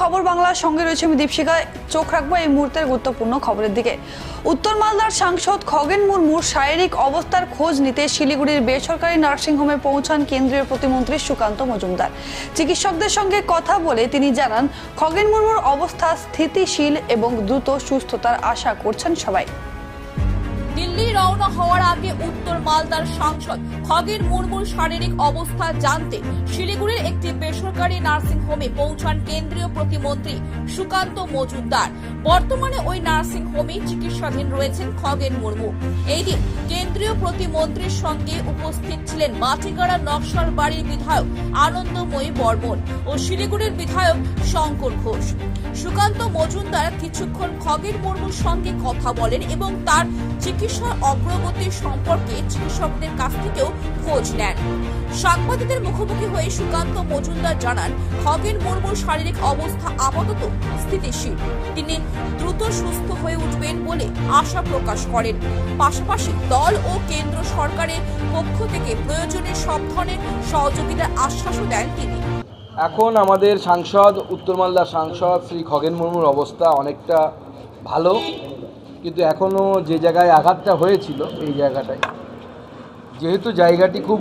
খবর বাংলার সঙ্গে রয়েছে আমি দীপশিকা চোখ রাখব এই মুহূর্তের গুরুত্বপূর্ণ খবরের দিকে। উত্তর মালদার সাংসদ খগেন মুর্মুর শারীরিক অবস্থার খোঁজ নিতে শিলিগুড়ির বেসরকারি নার্সিংহোমে পৌঁছান কেন্দ্রীয় প্রতিমন্ত্রী সুকান্ত মজুমদার। চিকিৎসকদের সঙ্গে কথা বলে তিনি জানান, খগেন মুর্মুর অবস্থা স্থিতিশীল এবং দ্রুত সুস্থতার আশা করছেন সবাই। রওনা হওয়ার আগে উত্তর মালদার সাংসদ খগেন মুর্মুর শারীরিক অবস্থা জানতে শিলিগুড়ির একটি বেসরকারি নার্সিং হোমে পৌঁছান কেন্দ্রীয় প্রতিমন্ত্রী সুকান্ত মজুমদার। বর্তমানে ওই নার্সিং হোমে চিকিৎসাধীন রয়েছেন খগেন মুর্মু। এই দিন কেন্দ্রীয় প্রতিমন্ত্রীর সঙ্গে উপস্থিত ছিলেন মাটিগাড়া নকশাল বাড়ির বিধায়ক আনন্দময়ী বর্মন ও শিলিগুড়ির বিধায়ক শঙ্কর ঘোষ। সুকান্ত মজুমদার কিছুক্ষণ খগেন মুর্মুর সঙ্গে কথা বলেন এবং তার চিকিৎসার অগ্রগতি সম্পর্কে চিকিৎসকদের কাছ থেকেও খোঁজ নেন। সাংবাদিকদের মুখোমুখি হয়ে সুকান্ত মজুমদার জানান, খগেন মুর্মুর শারীরিক অবস্থা আপাতত স্থিতিশীল। তিনি দ্রুত সুস্থ হয়ে উঠবেন বলে আশা প্রকাশ করেন। পাশাপাশি দল ও কেন্দ্র সরকারের পক্ষ থেকে প্রয়োজনীয় সব ধরনের সহযোগিতার আশ্বাসও দেন তিনি। এখন আমাদের সাংসদ উত্তর মালদার সাংসদ শ্রী খগেন মুর্মুর অবস্থা অনেকটা ভালো। কিন্তু এখনও যে জায়গায় আঘাতটা হয়েছিল, এই জায়গাটায়। যেহেতু জায়গাটি খুব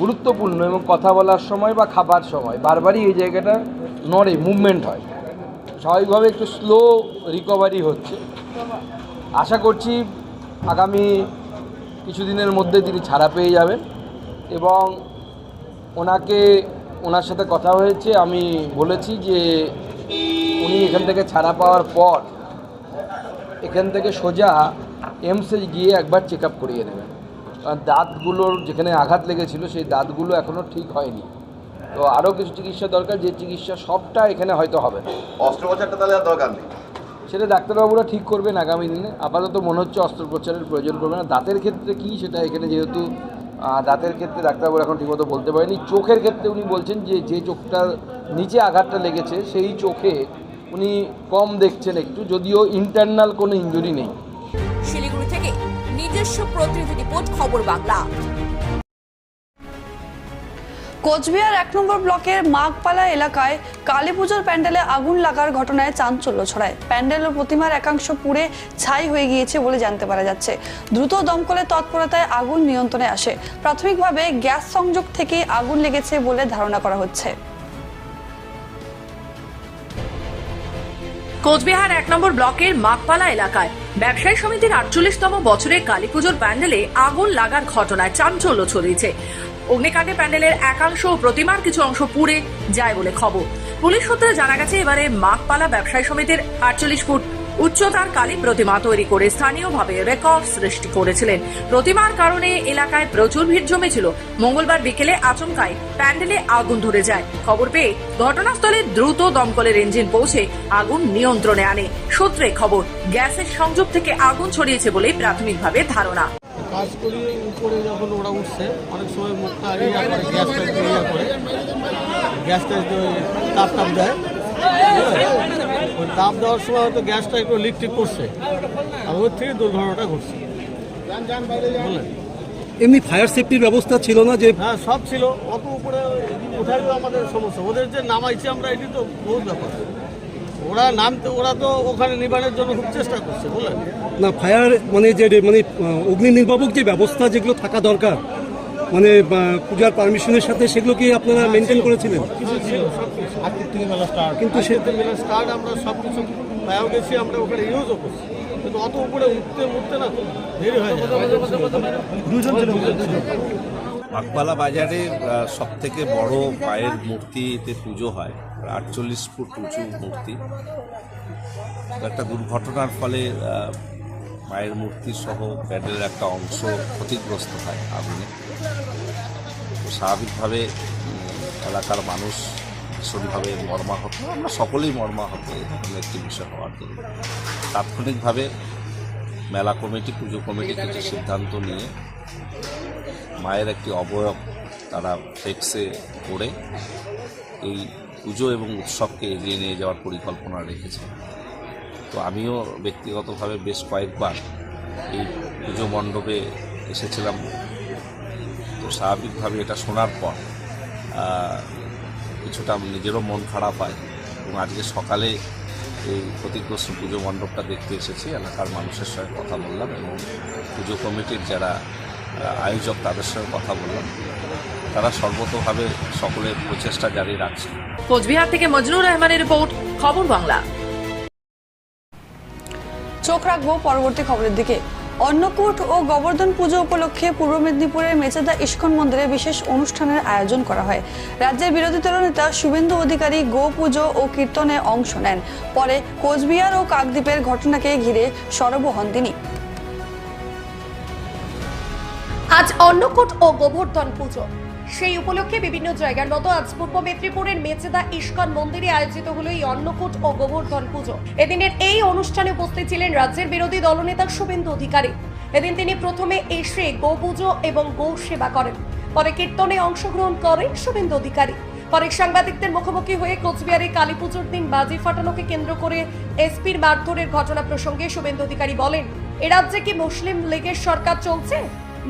গুরুত্বপূর্ণ এবং কথা বলার সময় বা খাবার সময়, বারবারই এই জায়গাটা নড়ে মুভমেন্ট হয়। স্বাভাবিকভাবে একটু স্লো রিকভারি হচ্ছে। আশা করছি আগামী কিছুদিনের মধ্যে তিনি ছাড়া পেয়ে যাবেন এবং ওনাকে, ওনার সাথে কথা হয়েছে, আমি বলেছি যে উনি এখান থেকে ছাড়া পাওয়ার পর এখান থেকে সোজা এমসে গিয়ে একবার চেক আপ করিয়ে নেবেন কারণ দাঁতগুলোর যেখানে আঘাত লেগেছিল সেই দাঁতগুলো এখনও ঠিক হয়নি। তো আরও কিছু চিকিৎসা দরকার যে চিকিৎসা সবটা এখানে হয়তো হবে না। অস্ত্রোপচারটা তাহলে আর দরকার নেই? সেটা ডাক্তারবাবুরা ঠিক করবেন আগামী দিনে। আপাতত মনে হচ্ছে অস্ত্রোপচারের প্রয়োজন পড়বে না। দাঁতের ক্ষেত্রে কি সেটা এখানে যেহেতু দাঁতের ক্ষেত্রে ডাক্তারবাবু এখন ঠিকমতো বলতে পারেনি। চোখের ক্ষেত্রে উনি বলছেন যে যে চোখটার নিচে আঘাতটা লেগেছে সেই চোখে উনি কম দেখছেন একটু যদিও ইন্টারনাল কোনো ইঞ্জুরি নেই। শিলিগুড়ি থেকে নিজস্ব প্রতিনিধি রিপোর্ট খবর বাংলা। কোচবিহার এক নম্বর ব্লকের মাঘপালা এলাকায় কালী পুজোর প্যান্ডেলে আগুন লাগার ঘটনায় চাঞ্চল্য ছড়ায়। প্যান্ডেল ও প্রতিমার একাংশ পুড়ে ছাই হয়ে গিয়েছে বলে জানতে পারা যাচ্ছে। দ্রুত দমকলের তৎপরতায় আগুন নিয়ন্ত্রণে আসে। প্রাথমিকভাবে গ্যাস সংযোগ থেকে আগুন লেগেছে বলে ধারণা করা হচ্ছে। কোচবিহার এক নম্বর ব্লকের মাকপালা এলাকায় ব্যবসায়ী সমিতির আটচল্লিশতম বছরের কালীপুজোর প্যান্ডেলে আগুন লাগার ঘটনায় চাঞ্চল্য ছড়িয়েছে। অগ্নিকাণ্ডে প্যান্ডেলের একাংশ ও প্রতিমার কিছু অংশ পুড়ে যায় বলে খবর। পুলিশ সূত্রে জানা গেছে, এবারে মাকপালা ব্যবসায়ী সমিতির আটচল্লিশ ফুট উচ্চতার কালী প্রতিমা তৈরি করে স্থানীয়ভাবে রেকর্ড সৃষ্টি করেছিলেন। প্রতিমার কারণে এলাকায় প্রচুর ভিড় জমেছিল। মঙ্গলবার বিকেলে আচমকায় প্যান্ডেলে আগুন ধরে যায়। খবর পেয়ে ঘটনাস্থলে দ্রুত দমকলের ইঞ্জিন পৌঁছে আগুন নিয়ন্ত্রণে আনে। সূত্রে খবর, গ্যাসের সংযোগ থেকে আগুন ছড়িয়েছে বলে প্রাথমিকভাবে ধারণা। কাজ করি উপরে যখন ওরা উঠছে, অনেক সময় মুখটা গ্যাস ট্যাস করে। গ্যাস ট্যাস তাপ টাপ দেয়? ওই তাপ দেওয়ার সময় হয়তো গ্যাসটা একটু লিক টিক করছে। আর ওর থেকে দুর্ঘটনাটা ঘটছে। বুঝলেন এমনি ফায়ার সেফটির ব্যবস্থা ছিল না যে হ্যাঁ সব ছিল। অত উপরে ওঠারও আমাদের সমস্যা। ওদের যে নামাইছে আমরা এটি তো বহুত ব্যাপার। ওরা নামতে ওরা তো ওখানে নিবানের জন্য খুব চেষ্টা করছে বুঝলেন না ফায়ার মানে যে মানে অগ্নি নির্বাপক যে ব্যবস্থা যেগুলো থাকা দরকার মানে পূজার পারমিশনের সাথে সেগুলো কি আপনারা মেনটেন করেছিলেন? কিন্তু স্টার্ট বাগবালা বাজারে সব থেকে বড় পায়ের মূর্তিতে পুজো হয়, আটচল্লিশ ফুট উঁচু মূর্তি। একটা দুর্ঘটনার ফলে মায়ের মূর্তি সহ প্যান্ডেলের একটা অংশ ক্ষতিগ্রস্ত হয় আগুনে। স্বাভাবিকভাবে এলাকার মানুষ ভীষণভাবে মর্মাহত। আমরা সকলেই মর্মাহত এরকম একটি বিষয় হওয়ার জন্য। তাৎক্ষণিকভাবে মেলা কমিটি, পুজো কমিটি কিছু সিদ্ধান্ত নিয়ে মায়ের একটি অবয়ব তারা ফ্লেক্সে করে এই পুজো এবং উৎসবকে এগিয়ে নিয়ে যাওয়ার পরিকল্পনা রেখেছে। তো আমিও ব্যক্তিগতভাবে বেশ কয়েকবার এই পুজো মণ্ডপে এসেছিলাম। তো স্বাভাবিকভাবে এটা শোনার পর কিছুটা নিজেরও মন খারাপ হয় এবং আজকে সকালে এই ক্ষতিগ্রস্ত পুজো মণ্ডপটা দেখতে এসেছি এলাকার মানুষের সঙ্গে কথা বললাম এবং পুজো কমিটির যারা আয়োজক তাদের সঙ্গে কথা বললাম। তারা সর্বতভাবে সকলের প্রচেষ্টা জারি রাখছে। কোচবিহার থেকে মজনুর রহমানের রিপোর্ট খবর বাংলা। চোখ রাখব পরবর্তী খবরের দিকে। অন্নকূট ও গোবর্ধন পুজো উপলক্ষে পূর্ব মেদিনীপুরের মেচেদা ইস্কন মন্দিরে বিশেষ অনুষ্ঠানের আয়োজন করা হয়। রাজ্যের বিরোধী দলনেতা শুভেন্দু অধিকারী গো পুজো ও কীর্তনে অংশ নেন। পরে কোচবিহার ও কাকদ্বীপের ঘটনাকে ঘিরে সরব হন তিনি। আজ অন্নকূট ও গোবর্ধন পুজো। সেই উপলক্ষে বিভিন্ন জায়গার মতো আজ পূর্ব মেদিনীপুরের মেচেদা ইস্কন মন্দিরে আয়োজিত হলো এই অন্নকূট ও গোবর্ধন পুজো। এদিনের এই অনুষ্ঠানে উপস্থিত ছিলেন রাজ্যের বিরোধী দলনেতা শুভেন্দু অধিকারী। এদিন তিনি প্রথমে এসে গো পুজো এবং গৌ সেবা করেন। পরে কীর্তনে অংশগ্রহণ করেন শুভেন্দু অধিকারী। পরে সাংবাদিকদের মুখোমুখি হয়ে কোচবিহারে কালী পুজোর দিন বাজি ফাটানোকে কেন্দ্র করে এসপির মারধরের ঘটনা প্রসঙ্গে শুভেন্দু অধিকারী বলেন, এ রাজ্যে কি মুসলিম লীগের সরকার চলছে?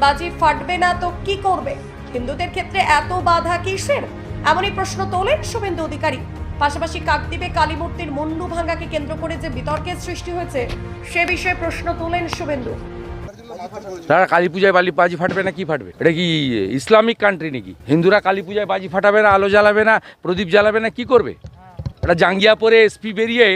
বাজি ফাটবে না তো কি করবে? হিন্দুদের ক্ষেত্রে এত বাধা কিসের? এমনই প্রশ্ন তোলেন শুভেন্দু অধিকারী। পাশাপাশি কাকদ্বীপে কালী মূর্তির মুন্ডু ভাঙ্গাকে কেন্দ্র করে যে বিতর্কের সৃষ্টি হয়েছে, সে বিষয়ে প্রশ্ন তোলেন শুভেন্দু। তারা কালী পূজায় বালি বাজি ফাটবে না কি ফাটবে? এটা কি ইসলামিক কান্ট্রি নাকি? হিন্দুরা কালী পূজায় বাজি ফাটাবে না, আলো জ্বালাবে না, প্রদীপ জ্বালাবে না, কি করবে? এটা জাঙ্গিয়া পরে এসপি বেরিয়ে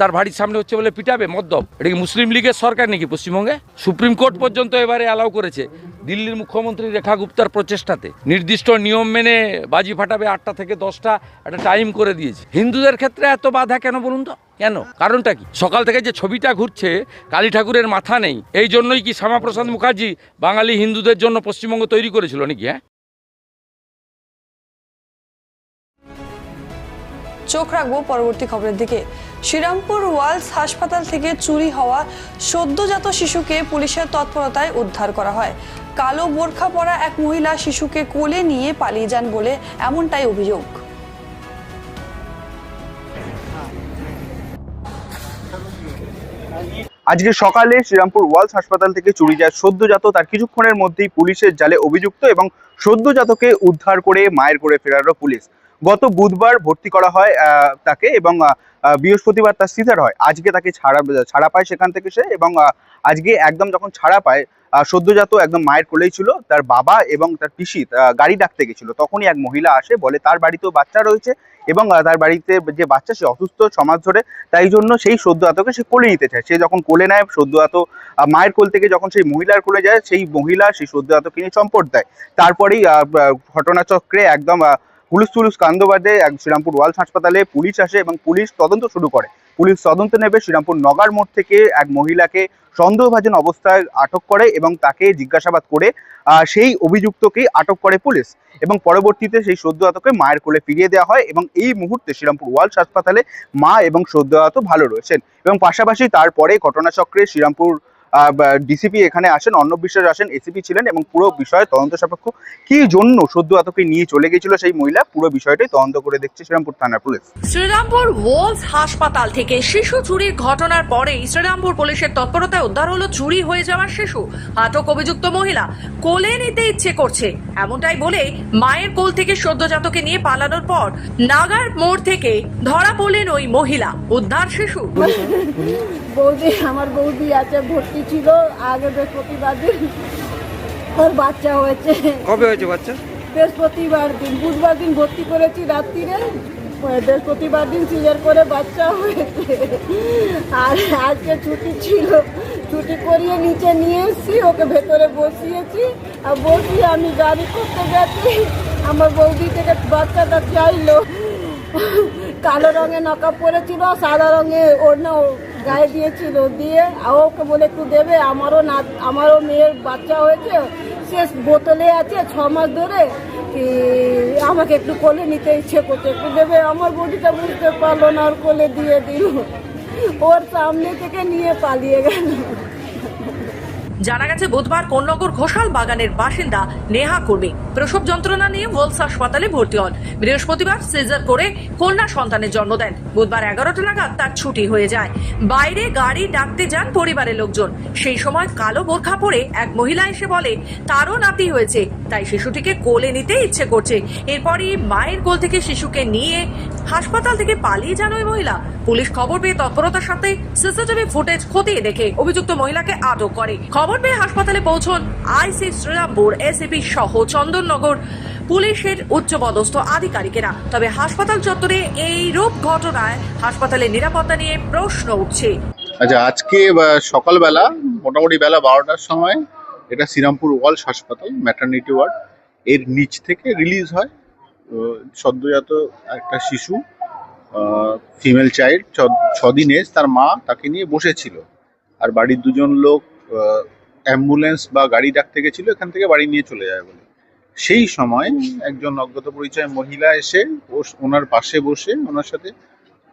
তার বাড়ির সামনে হচ্ছে বলে পিটাবে, মদ্যপ। এটা কি মুসলিম লীগের সরকার নাকি পশ্চিমবঙ্গে? সুপ্রিম কোর্ট পর্যন্ত এবারে অ্যালাউ করেছে। দিল্লির মুখ্যমন্ত্রী রেখা গুপ্তার প্রচেষ্টাতে। নির্দিষ্ট নিয়ম মেনে বাজি ফাটাবে আটটা থেকে দশটা, একটা টাইম করে দিয়েছে। হিন্দুদের ক্ষেত্রে এত বাধা কেন বলুন তো? কেন? কারণটা কি? সকাল থেকে যে ছবিটা ঘুরছে, কালী ঠাকুরের মাথা নেই। এই জন্যই কি শ্যামাপ্রসাদ মুখার্জি বাঙালি হিন্দুদের জন্য পশ্চিমবঙ্গ তৈরি করেছিল নাকি হ্যাঁ? চোখ রাখব পরবর্তী খবরের দিকে। শ্রীরামপুর ওয়ালস হাসপাতাল থেকে চুরি হওয়া সদ্যজাত শিশুকে পুলিশের তৎপরতায় উদ্ধার করা হয়। কালো বোরখা পরা এক মহিলা শিশুকে কোলে নিয়ে পালিয়ে যান বলে এমনটাই অভিযোগ। আজকে সকালে শ্রীরামপুর ওয়ালস হাসপাতাল থেকে চুরি যায় সদ্যজাত, তার কিছুক্ষণের মধ্যেই পুলিশের জালে অভিযুক্ত এবং সদ্যজাতকে উদ্ধার করে মায়ের করে ফেরারও পুলিশ। গত বুধবার ভর্তি করা হয় তাকে এবং বৃহস্পতিবার তার সিজার হয়। আজকে তাকে ছাড়া ছাড়া পায় সেখান থেকে সে এবং আজকে একদম যখন ছাড়া পায় সদ্যজাত একদম মায়ের কোলেই ছিল তার বাবা এবং তার পিসি গাড়ি ডাকতে গেছিল। তখনই এক মহিলা আসে বলে তার বাড়িতেও বাচ্চা রয়েছে এবং তার বাড়িতে যে বাচ্চা সে অসুস্থ সমাজ ধরে তাই জন্য সেই সদ্য আতকে সে কোলে নিতে চায়। সে যখন কোলে নেয় সদ্য আত আহ, মায়ের কোল থেকে যখন সেই মহিলার কোলে যায় সেই মহিলা সেই সদ্য আতকে নিয়ে চম্পট দেয়। তারপরেই ঘটনাচক্রে একদম হুলুস তুলুস কাণ্ড বাজে এক শ্রীরামপুর ওয়ালস হাসপাতালে পুলিশ আসে এবং পুলিশ তদন্ত শুরু করে। পুলিশ তদন্ত নেবে শ্রীরামপুর নগার মোড় থেকে এক মহিলাকে সন্দেহভাজন অবস্থায় আটক করে এবং তাকে জিজ্ঞাসাবাদ করে সেই অভিযুক্তকে আটক করে পুলিশ এবং পরবর্তীতে সেই সদ্যতকে মায়ের কোলে ফিরিয়ে দেওয়া হয় এবং এই মুহূর্তে শ্রীরামপুর ওয়ালস হাসপাতালে মা এবং সদ্য ভালো রয়েছেন। এবং পাশাপাশি তারপরে ঘটনাচক্রে শ্রীরামপুর ডিসিপি এখানে আসেন অর্ণব বিশ্বাস আসেন এসিপি ছিলেন এবং পুরো বিষয়ে তদন্ত সাপেক্ষ। কি জন্য সদ্য আতকে নিয়ে চলে গেছিল সেই মহিলা? পুরো বিষয়টাই তদন্ত করে দেখছে শ্রীরামপুর থানার পুলিশ। শ্রীরামপুর ওয়ালস হাসপাতাল থেকে শিশু চুরির ঘটনার পরেই শ্রীরামপুর পুলিশের তৎপরতায় উদ্ধার হলো চুরি হয়ে যাওয়া শিশু। আটক অভিযুক্ত মহিলা কোলে নিতে ইচ্ছে করছে। এমনটাই বলে মায়ের কোল থেকে সদ্যজাতকে নিয়ে পালানোর পর নাগার মোড় থেকে ধরা পড়লেন ওই মহিলা উদ্ধার শিশু। বৌদি আমার বৌদি আছে ভর্তি ছিল আগে বৃহস্পতিবার দিন ওর বাচ্চা হয়েছে। কবে হয়েছে বাচ্চা? বৃহস্পতিবার দিন বুধবার দিন ভর্তি করেছি রাত্রিরে। বৃহস্পতিবার দিন সিজার করে বাচ্চা হয়েছে। আর আজকে ছুটি ছিল ছুটি করিয়ে নিচে নিয়ে এসেছি ওকে ভেতরে বসিয়েছি। আর বসিয়ে আমি গাড়ি করতে গেছি। আমার বৌদি থেকে বাচ্চাটা চাইলো। কালো রঙের নকা পরেছিল সাদা রঙে ওড়না গায়ে দিয়েছিল, দিয়ে ওকে বলে, একটু দেবে? আমারও না, আমারও মেয়ের বাচ্চা হয়েছে, সে বোতলে আছে ছ মাস ধরে। কি, আমাকে একটু কোলে নিতে ইচ্ছে করছে, একটু দেবে? আমার বডিটা বুঝতে পারল না, আর কোলে দিয়ে দিল। ওর সামনে থেকে নিয়ে পালিয়ে গেল। জানা গেছে, বুধবার কোন্নগর ঘোষাল বাগানের বাসিন্দা নেহা কর্মী প্রসব যন্ত্রণা নিয়ে ওয়েলস হাসপাতালে ভর্তি হন। বৃহস্পতিবার সিজার করে কন্যা সন্তানের জন্ম দেন। বুধবার এগারোটা নাগাদ তার ছুটি হয়ে যায়। বাইরে গাড়ি ডাকতে যান পরিবারের লোকজন। সেই সময় কালো বোরখা পরে এক মহিলা এসে বলে, তারও নাতি হয়েছে। তাই শিশুটিকে কোলে নিতে ইচ্ছে করছে। এরপরই মায়ের কোল থেকে শিশুকে নিয়ে হাসপাতাল থেকে পালিয়ে যান ওই মহিলা। পুলিশ খবর পেয়ে তৎপরতার সাথে সিসিটিভি ফুটেজ খতিয়ে দেখে অভিযুক্ত মহিলাকে আটক করে। খবর পেয়ে হাসপাতালে পৌঁছন আইসি শ্রীরামপুর, এসিপি সহ চন্দননগর পুলিশের উচ্চপদস্থ আধিকারিকেরা। তবে হাসপাতাল চত্বরে এই রূপ ঘটনায় হাসপাতালের নিরাপত্তা নিয়ে প্রশ্ন উঠছে। আচ্ছা আজকে সকালবেলা, মোটামুটি বেলা বারোটার সময় এটা শ্রীরামপুর ওয়ালস হাসপাতাল ম্যাটার্নিটি ওয়ার্ড এর নিচ থেকে রিলিজ হয় সদ্যজাত একটা শিশু ফিমেল চাইল্ড ছদিন তার মা তাকে নিয়ে বসেছিল। আর বাড়ির দুজন লোক অ্যাম্বুলেন্স বা গাড়ি ডাকতে গেছিল, এখান থেকে বাড়ি নিয়ে চলে যায় বলে। সেই সময় একজন অজ্ঞাত পরিচয় মহিলা এসে ওনার পাশে বসে ওনার সাথে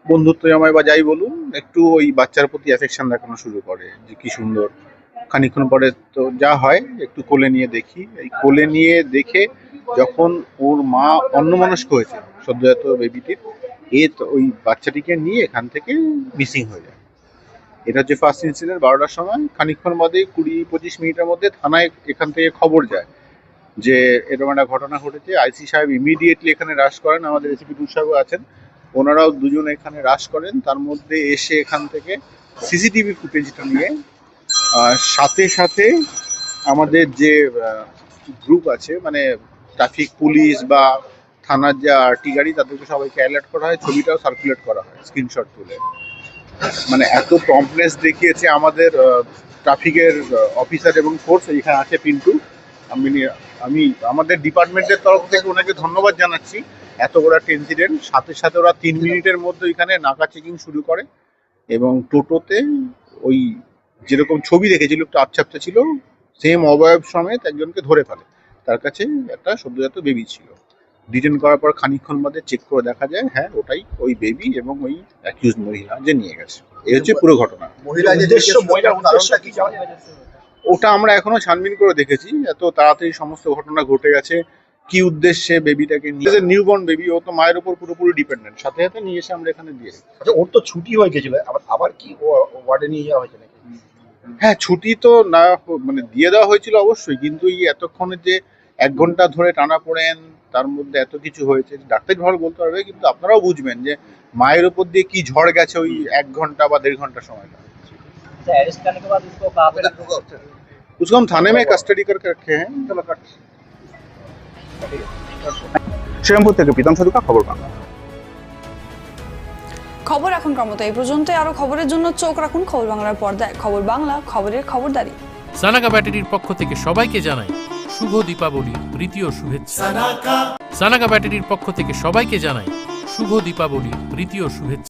বন্ধুত্ব জমায় বা যাই বলুন, একটু ওই বাচ্চার প্রতি অ্যাফেকশন দেখানো শুরু করে যে কি সুন্দর। খানিক্ষণ পরে তো যা হয়, একটু কোলে নিয়ে দেখি। এই কোলে নিয়ে দেখে যখন ওর মা অন্যমনস্ক হয়েছে, সদ্যজাত বেবিটির এ ওই বাচ্চাটিকে নিয়ে এখান থেকে মিসিং হয়ে যায়। এটা হচ্ছে ফার্স্ট ইনসিডেন্ট বারোটার সময়। খানিক্ষণ বাদে কুড়ি পঁচিশ মিনিটের মধ্যে থানায় এখান থেকে খবর যায় যে এরকম একটা ঘটনা ঘটেছে। আইসি সাহেব ইমিডিয়েটলি এখানে রাশ করেন। আমাদের এসিপি টু আছেন। ওনারাও দুজন এখানে রাশ করেন। তার মধ্যে এসে এখান থেকে সিসিটিভি ফুটেজটা নিয়ে সাথে সাথে আমাদের যে গ্রুপ আছে মানে ট্রাফিক পুলিশ বা থানার যে আরটি গাড়ি, তাদেরকে সবাইকে অ্যালার্ট করা হয়, ছবিটাও সার্কুলেট করা হয় স্ক্রিনশট তুলে। মানে এত প্রম্পনেস দেখিয়েছে আমাদের ট্রাফিকের অফিসার এবং ফোর্স এখানে আছে পিন্টু। আমি আমি, আমাদের ডিপার্টমেন্টের তরফ থেকে ওনাকে ধন্যবাদ জানাচ্ছি। এত বড় একটা ইনসিডেন্ট সাথে সাথে ওরা তিন মিনিটের মধ্যে এখানে নাকা চেকিং শুরু করে এবং টোটোতে ওই যেরকম ছবি দেখেছিল একটু আপচাপটা ছিল সেম অবয়ব সমেত একজনকে ধরে ফেলে। তার কাছে একটা সদ্যজাত বেবি ছিল। ডিটেন করার পর খানিকক্ষণ বাদে চেক করে দেখা যায় হ্যাঁ ওটাই ওই বেবি এবং ওই অ্যাকিউজ মহিলা যে নিয়ে গেছে। এই হচ্ছে পুরো ঘটনা? ওটা আমরা এখনও ছানবিন করে দেখেছি এত তাড়াতাড়ি সমস্ত ঘটনা ঘটে গেছে কি উদ্দেশ্যে বেবিটাকে নিয়ে নিউবর্ন বেবি ও তো মায়ের উপর পুরোপুরি ডিপেন্ডেন্ট সাথে সাথে নিয়ে এসে আমরা এখানে দিয়ে আচ্ছা ওর তো ছুটি হয়ে গেছিল আবার আবার কি ওয়ার্ডে নিয়ে যাওয়া হয়েছে হ্যাঁ ছুটি তো না হ- মানে দিয়ে দেওয়া হয়েছিল অবশ্যই কিন্তু এই এতক্ষণে যে এক ঘন্টা ধরে টানা পড়েন তার মধ্যে এত কিছু হয়েছে ডাক্তার ভালো বলতে পারবে কিন্তু আপনারাও বুঝবেন যে মায়ের উপর দিয়ে কি ঝড় গেছে ওই এক ঘন্টা বা দেড় ঘন্টা সময়টা उसको हम थाने में कस्टडी करके रखे हैं শ্রীরামপুর থেকে প্রীতম সাধুকা খবর বাংলা খবর এখন মতো এই পর্যন্তই। আরও খবরের জন্য চোখ রাখুন খবর বাংলার পর্দায়। খবর বাংলা খবরের খবরদারি। সানাকা ব্যাটারির পক্ষ থেকে সবাইকে জানাই শুভ দীপাবলি তৃতীয় শুভেচ্ছা। সানাকা। ব্যাটারির পক্ষ থেকে সবাইকে জানাই শুভ দীপাবলি তৃতীয় শুভেচ্ছা।